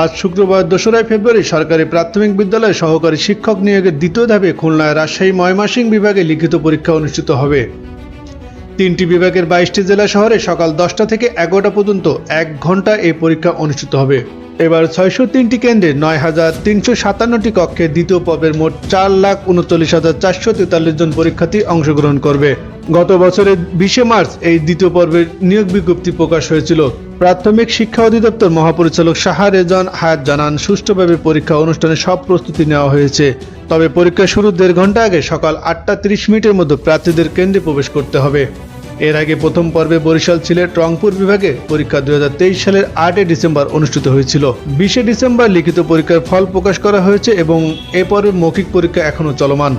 আজ শুক্রবার দোসরা ফেব্রুয়ারি সরকারি প্রাথমিক বিদ্যালয়ে সহকারী শিক্ষক নিয়োগের দ্বিতীয় ধাপে খুলনায় রাজশাহী ময়মাসিং বিভাগে লিখিত পরীক্ষা অনুষ্ঠিত হবে। তিনটি বিভাগের বাইশটি জেলা শহরে সকাল দশটা থেকে এগারোটা পর্যন্ত এক ঘণ্টা এই পরীক্ষা অনুষ্ঠিত হবে। এবার ছয়শো তিনটি কেন্দ্রে নয় হাজার তিনশো সাতান্নটি কক্ষে দ্বিতীয় পর্বের মোট চার লাখ উনচল্লিশ হাজার চারশো তেতাল্লিশ জন পরীক্ষার্থী অংশগ্রহণ করবে। গত বছরের বিশে মার্চ এই দ্বিতীয় পর্বের নিয়োগ বিজ্ঞপ্তি প্রকাশ হয়েছিল। প্রাথমিক শিক্ষা অধিদপ্তর মহাপরিচালক শাহা রেজান হায়াত জানান, সুষ্ঠুভাবে পরীক্ষা অনুষ্ঠানে সব প্রস্তুতি নেওয়া হয়েছে। তবে পরীক্ষা শুরুর দেড় ঘণ্টা আগে সকাল আটটা তিরিশ মিনিটের মধ্যে প্রার্থীদের কেন্দ্রে প্রবেশ করতে হবে। এর আগে প্রথম পর্বে বরিশাল সিলেট রংপুর বিভাগে পরীক্ষা দু হাজার তেইশ সালের আটই ডিসেম্বর অনুষ্ঠিত হয়েছিল। বিশে ডিসেম্বর লিখিত পরীক্ষার ফল প্রকাশ করা হয়েছে এবং এ পর্বে মৌখিক পরীক্ষা এখনও চলমান।